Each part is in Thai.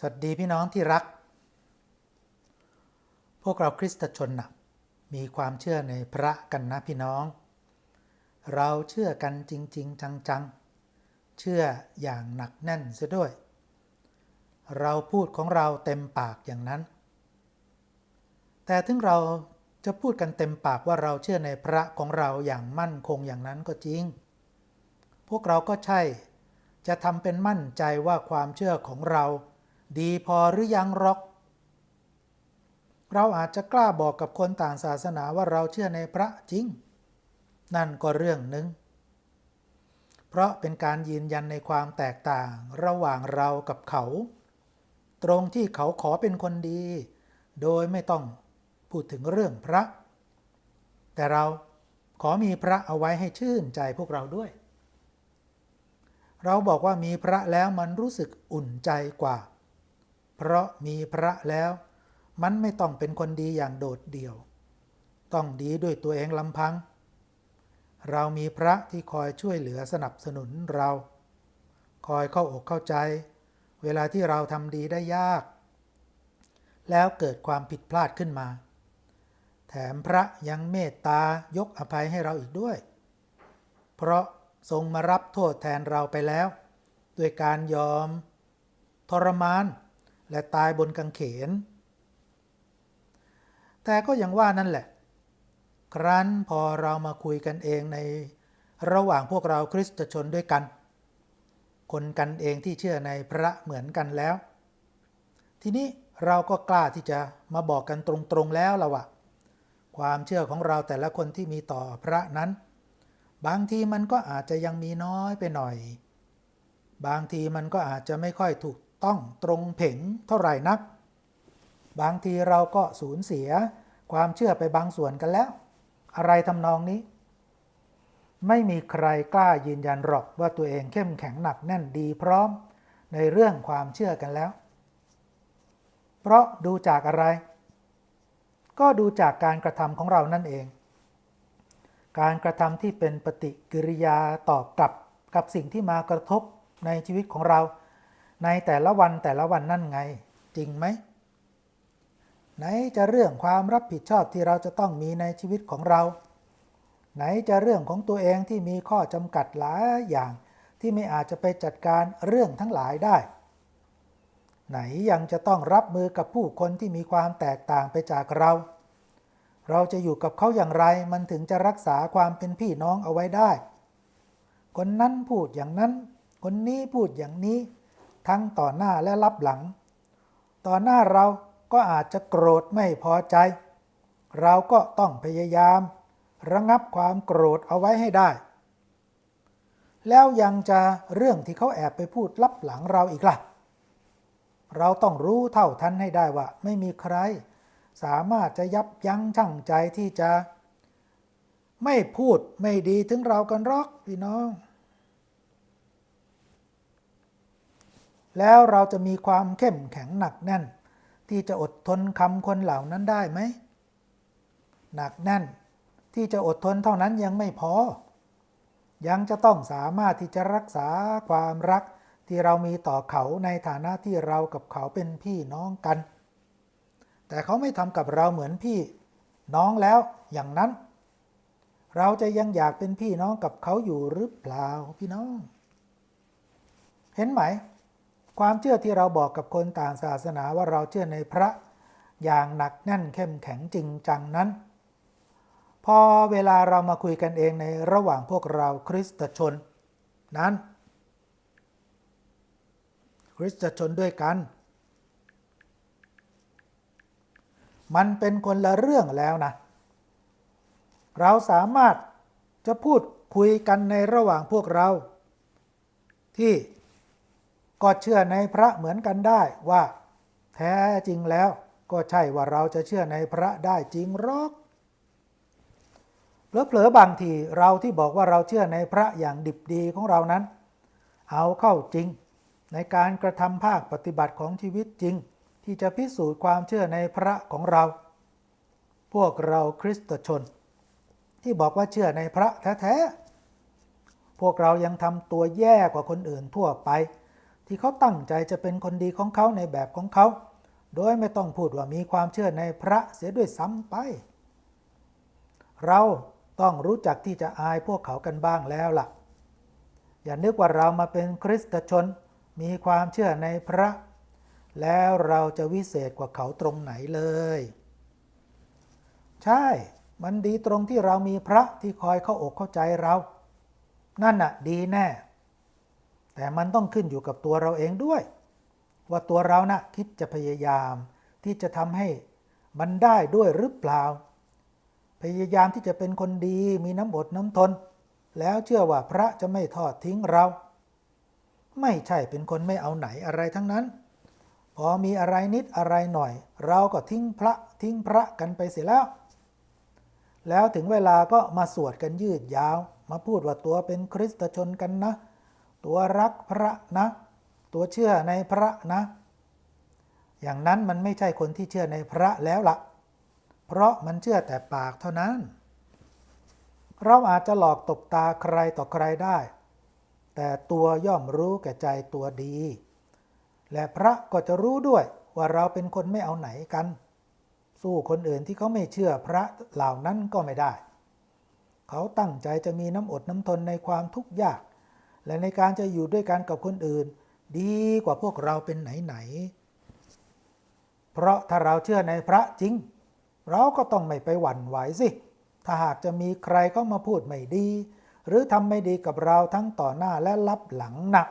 สวัสดีพี่น้องที่รัก พวกเราคริสตชนนะมีความเชื่อในพระกันนะพี่น้อง เราเชื่อกันจริง ๆ จัง ๆ เชื่ออย่างหนักแน่นเสียด้วย เราพูดของเราเต็มปากอย่างนั้น แต่ถึงเราจะพูดกันเต็มปากว่าเราเชื่อในพระของเราอย่างมั่นคงอย่างนั้นก็จริง พวกเราก็ใช่ จะทำเป็นมั่นใจว่าความเชื่อของเรา ดีพอหรือยังหรอก เราอาจจะกล้าบอกกับคนต่างศาสนาว่าเราเชื่อในพระจริง นั่นก็เรื่องหนึ่ง เพราะเป็นการยืนยันในความแตกต่างระหว่างเรากับเขา ตรงที่เขาขอเป็นคนดี โดยไม่ต้องพูดถึงเรื่องพระ แต่เราขอมีพระเอาไว้ให้ชื่นใจพวกเราด้วย เราบอกว่ามีพระแล้วมันรู้สึกอุ่นใจกว่า เพราะมีพระแล้ว มันไม่ต้องเป็นคนดีอย่างโดดเดี่ยว ต้องดีด้วยตัวเองลำพัง เรามีพระที่คอยช่วยเหลือสนับสนุนเรา คอยเข้าอกเข้าใจ เวลาที่เราทำดีได้ยาก แล้วเกิดความผิดพลาดขึ้นมา แถมพระยังเมตตายกอภัยให้เราอีกด้วย เพราะทรงมารับโทษแทนเราไปแล้ว ด้วยการยอม ทรมาน และตายบนกังเขน แต่ก็ยังว่านั่นแหละ ครั้นพอเรามาคุยกันเองในระหว่างพวกเราคริสตชนด้วยกัน คนกันเองที่เชื่อในพระเหมือนกันแล้ว ทีนี้เราก็กล้าที่จะมาบอกกันตรงๆแล้วละว่าความเชื่อของเราแต่ละคนที่มีต่อพระนั้น บางทีมันก็อาจจะยังมีน้อยไปหน่อย บางทีมันก็อาจจะไม่ค่อยถูก ต้องตรงเพ่งเท่าไหร่นัก บางทีเราก็สูญเสียความเชื่อไปบางส่วนกันแล้ว อะไรทำนองนี้ ไม่มีใครกล้ายืนยันหรอกว่าตัวเองเข้มแข็งหนักแน่นดีพร้อมในเรื่องความเชื่อกันแล้ว เพราะดูจากอะไร ก็ดูจากการกระทำของเรานั่นเอง การกระทำที่เป็นปฏิกิริยาตอบกลับกับสิ่งที่มากระทบในชีวิตของเรา ในแต่ละวันแต่ละวันนั่นไง จริงไหม ไหนจะเรื่องความรับผิดชอบที่เราจะต้องมีในชีวิตของเรา ไหนจะเรื่องของตัวเองที่มีข้อจำกัดหลายอย่างที่ไม่อาจจะไปจัดการเรื่องทั้งหลายได้ ไหนยังจะต้องรับมือกับผู้คนที่มีความแตกต่างไปจากเรา เราจะอยู่กับเขาอย่างไรมันถึงจะรักษาความเป็นพี่น้องเอาไว้ได้ คนนั้นพูดอย่างนั้น คนนี้พูดอย่างนี้ ทั้งต่อหน้าและรับหลัง ต่อหน้าเราก็อาจจะโกรธไม่พอใจ เราก็ต้องพยายาม ระงับความโกรธเอาไว้ให้ได้ แล้วยังจะเรื่องที่เขาแอบไปพูดลับหลังเราอีกล่ะ เราต้องรู้เท่าทันให้ได้ว่า ไม่มีใคร สามารถจะยับยั้งชั่งใจที่จะ ไม่พูดไม่ดีถึงเรากันหรอกพี่น้อง แล้วเราจะมีความเข้มแข็งหนักแน่น ที่จะอดทนคำคนเหล่านั้นได้ไหม หนักแน่น ที่จะอดทนเท่านั้นยังไม่พอ ยังจะต้องสามารถที่จะรักษาความรักที่เรามีต่อเขาในฐานะที่เรากับเขาเป็นพี่น้องกัน แต่เขาไม่ทำกับเราเหมือนพี่น้องแล้วอย่างนั้น เราจะยังอยากเป็นพี่น้องกับเขาอยู่หรือเปล่าพี่น้อง เห็นไหม ความเชื่อที่เราบอกกับคนต่างศาสนาว่าเราเชื่อในพระอย่างหนักแน่นเข้มแข็งจริงจังนั้น พอเวลาเรามาคุยกันเองในระหว่างพวกเราคริสตชน นั้น คริสตชนด้วยกัน มันเป็นคนละเรื่องแล้วนะ เราสามารถจะพูดคุยกันในระหว่างพวกเรา ที่ ก็เชื่อในพระเหมือนกันได้ว่า แท้จริงแล้วก็ใช่ว่าเราจะเชื่อในพระได้จริงหรอกเผลอๆบางทีเราที่บอกว่าเราเชื่อในพระอย่างดิบดีของเรานั้น เอาเข้าจริง ในการกระทำภาคปฏิบัติของชีวิตจริง ที่จะพิสูจน์ความเชื่อในพระของเรา พวกเราคริสตชน ที่บอกว่าเชื่อในพระแท้ๆพวกเรายังทำตัวแย่กว่าคนอื่นทั่วไป ที่เขาตั้งใจจะเป็นคนดีของเขาในแบบของเขา โดยไม่ต้องพูดว่ามีความเชื่อในพระเสียด้วยซ้ำไป เราต้องรู้จักที่จะอายพวกเขากันบ้างแล้วล่ะ อย่านึกว่าเรามาเป็นคริสตชน มีความเชื่อในพระ แล้วเราจะวิเศษกว่าเขาตรงไหนเลย ใช่ มันดีตรงที่เรามีพระที่คอยเข้าอกเข้าใจเรา นั่นน่ะดีแน่ แต่มันต้องขึ้นอยู่กับตัวเราเองด้วย ว่าตัวเรานะ่ะคิดจะพยายามที่จะทำให้มันได้ด้วยหรือเปล่า พยายามที่จะเป็นคนดีมีน้ำอดน้ำทน แล้วเชื่อว่าพระจะไม่ทอดทิ้งเรา ไม่ใช่เป็นคนไม่เอาไหนอะไรทั้งนั้น พอมีอะไรนิดอะไรหน่อย เราก็ทิ้งพระทิ้งพระกันไปเสียแล้ว แล้วถึงเวลาก็มาสวดกันยืดยาว มาพูดว่าตัวเป็นคริสตชนกันนะ ตัวรักพระนะ ตัวเชื่อในพระนะ อย่างนั้นมันไม่ใช่คนที่เชื่อในพระแล้วละ่ะ เพราะมันเชื่อแต่ปากเท่านั้น เราอาจจะหลอกตบตาใครต่อใครได้ แต่ตัวย่อมรู้แก่ใจตัวดี และพระก็จะรู้ด้วยว่าเราเป็นคนไม่เอาไหนกัน สู้คนอื่นที่เขาไม่เชื่อพระเหล่านั้นก็ไม่ได้ เขาตั้งใจจะมีน้ำอดน้ำทนในความทุกข์ยาก และในการจะอยู่ด้วยกันกับคนอื่น ดีกว่าพวกเราเป็นไหนๆ เพราะถ้าเราเชื่อในพระจริง เราก็ต้องไม่ไปหวั่นไหวสิ ถ้าหากจะมีใครเข้ามาพูดไม่ดี หรือทำไม่ดีกับเราทั้งต่อหน้าและลับหลังหนัก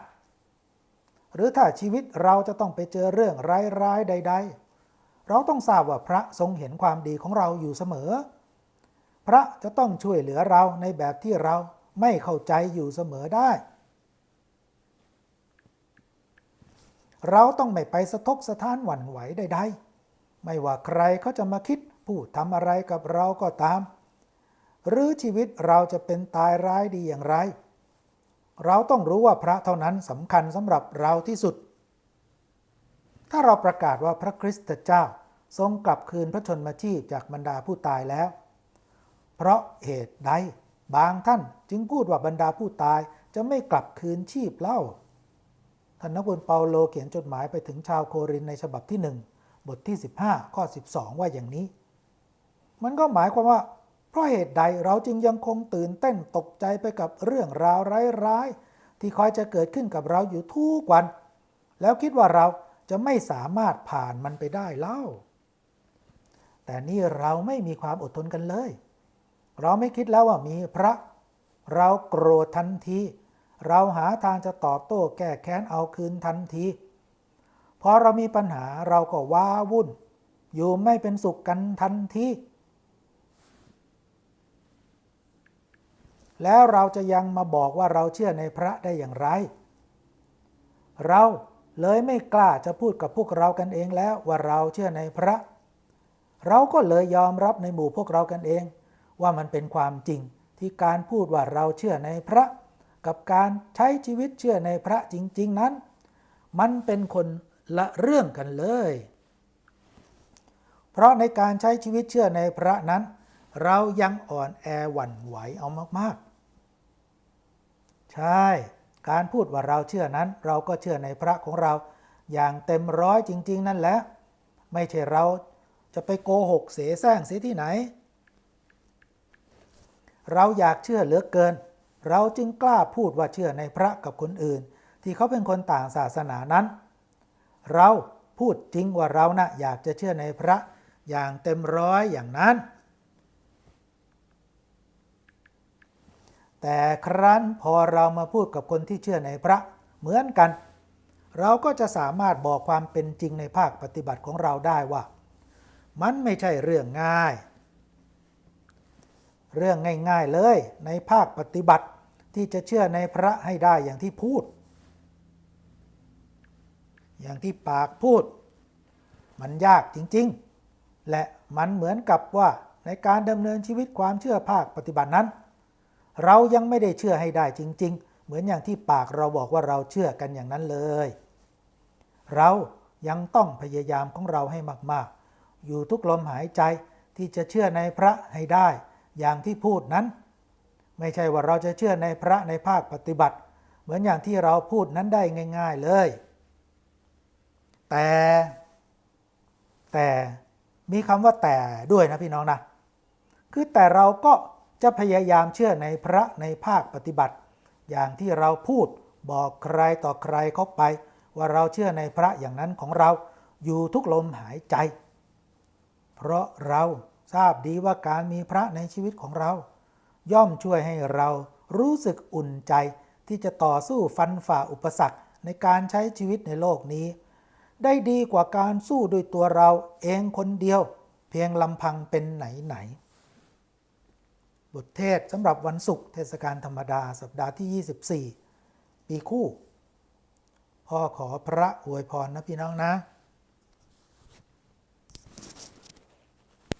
หรือถ้าชีวิตเราจะต้องไปเจอเรื่องร้ายๆใด ๆ เราต้องทราบว่าพระทรงเห็นความดีของเราอยู่เสมอ พระจะต้องช่วยเหลือเราในแบบที่เราไม่เข้าใจอยู่เสมอได้ เราต้องไม่ไปสะทกสะท้านหวั่นไหวใดๆ ไม่ว่าใครเขาจะมาคิดพูดทำอะไรกับเราก็ตาม หรือชีวิตเราจะเป็นตายร้ายดีอย่างไร เราต้องรู้ว่าพระเท่านั้นสำคัญสำหรับเราที่สุด ถ้าเราประกาศว่าพระคริสตเจ้าทรงกลับคืนพระชนมาชีพจากบรรดาผู้ตายแล้ว เพราะเหตุใดบางท่านจึงพูดว่าบรรดาผู้ตายจะไม่กลับคืนชีพเล่า ท่านนักบุญเปาโลเขียนจดหมายไปถึงชาวโครินในฉบับที่ 1 บทที่ 15 ข้อ 12 ว่าอย่างนี้ มันก็หมายความว่า เพราะเหตุใดเราจึงยังคงตื่นเต้นตกใจไปกับเรื่องราวร้ายๆที่คอยจะเกิดขึ้นกับเราอยู่ทุกวัน แล้วคิดว่าเราจะไม่สามารถผ่านมันไปได้เล่า แต่นี่เราไม่มีความอดทนกันเลย เราไม่คิดแล้วว่ามีพระ เราโกรธทันที เราหาทางจะตอบโต้แก้แค้นเอาคืนทันที พอเรามีปัญหาเราก็ว้าวุ่น อยู่ไม่เป็นสุขกันทันที แล้วเราจะยังมาบอกว่าเราเชื่อในพระได้อย่างไร เราเลยไม่กล้าจะพูดกับพวกเรากันเองแล้วว่าเราเชื่อในพระ เราก็เลยยอมรับในหมู่พวกเรากันเอง ว่ามันเป็นความจริงที่การพูดว่าเราเชื่อในพระ กับการใช้ชีวิตเชื่อในพระจริง ๆ นั้น มันเป็นคนละเรื่องกันเลย เพราะในการใช้ชีวิตเชื่อในพระนั้น เรายังอ่อนแอหวั่นไหวเอามากๆ ใช่ การพูดว่าเราเชื่อนั้น เราก็เชื่อในพระของเราอย่างเต็มร้อยจริง ๆ นั่นแหละ ไม่ใช่เราจะไปโกหกเสแสร้งเสียที่ไหน เราอยากเชื่อเหลือเกิน เราจึงกล้าพูดว่าเชื่อในพระกับคนอื่น ที่เขาเป็นคนต่างศาสนานั้น เราพูดจริงว่าเรานะ่ะอยากจะเชื่อในพระอย่างเต็มร้อยอย่างนั้น แต่ครั้นพอเรามาพูดกับคนที่เชื่อในพระเหมือนกัน เราก็จะสามารถบอกความเป็นจริงในภาคปฏิบัติของเราได้ว่า มันไม่ใช่เรื่องง่าย เรื่องง่าย ๆเลยในภาคปฏิบัติ ที่จะเชื่อในพระให้ได้อย่างที่พูด อย่างที่ปากพูด มันยากจริง ๆ และมันเหมือนกับว่าในการดำเนินชีวิตความเชื่อภาคปฏิบัตินั้น เรายังไม่ได้เชื่อให้ได้จริง ๆ เหมือนอย่างที่ปากเราบอกว่าเราเชื่อกันอย่างนั้นเลย เรายังต้องพยายามของเราให้มาก ๆ อยู่ทุกลมหายใจที่จะเชื่อในพระให้ได้ อย่างที่พูดนั้น ไม่ใช่ว่าเราจะเชื่อในพระในภาคปฏิบัติ เหมือนอย่างที่เราพูดนั้นได้ง่าย ๆเลย แต่แต่มีคำว่าแต่ด้วยนะพี่น้องนะคือแต่เราก็จะพยายามเชื่อในพระในภาคปฏิบัติ อย่างที่เราพูดบอกใครต่อใครเข้าไป ว่าเราเชื่อในพระอย่างนั้นของเราอยู่ทุกลมหายใจ เพราะเราทราบดีว่าการมีพระในชีวิตของเรา ย่อมช่วยให้เรารู้สึกอุ่นใจ ที่จะต่อสู้ฟันฝ่าอุปสรรคในการใช้ชีวิตในโลกนี้ ได้ดีกว่าการสู้ด้วยตัวเราเองคนเดียว เพียงลำพังเป็นไหนไหนๆบทเทศสำหรับวันศุกร์เทศกาลธรรมดาสัปดาห์ที่ 24 ปีคู่ พ่อขอพระอวยพรนะพี่น้องนะ